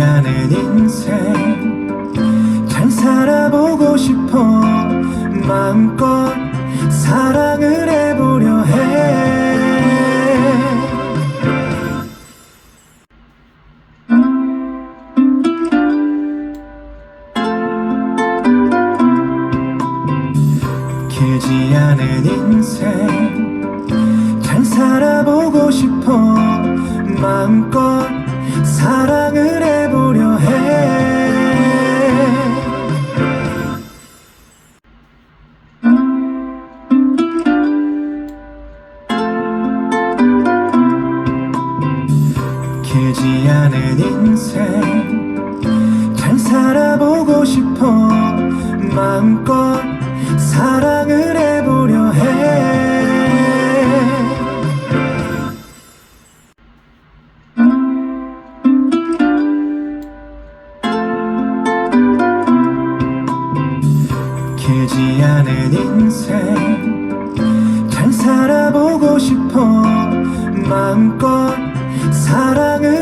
않은 인생. 잘 살아보고 싶어. 마음껏 사랑을 해보려 해. 길지 않은 인생. 잘 살아보고 싶어. 마음껏 사랑을 해보려 해. 길지 않은 인생 잘 살아보고 싶어. 마음껏 사랑을 길지 않은 인생. 잘 살아보고 싶어. 마음껏 사랑을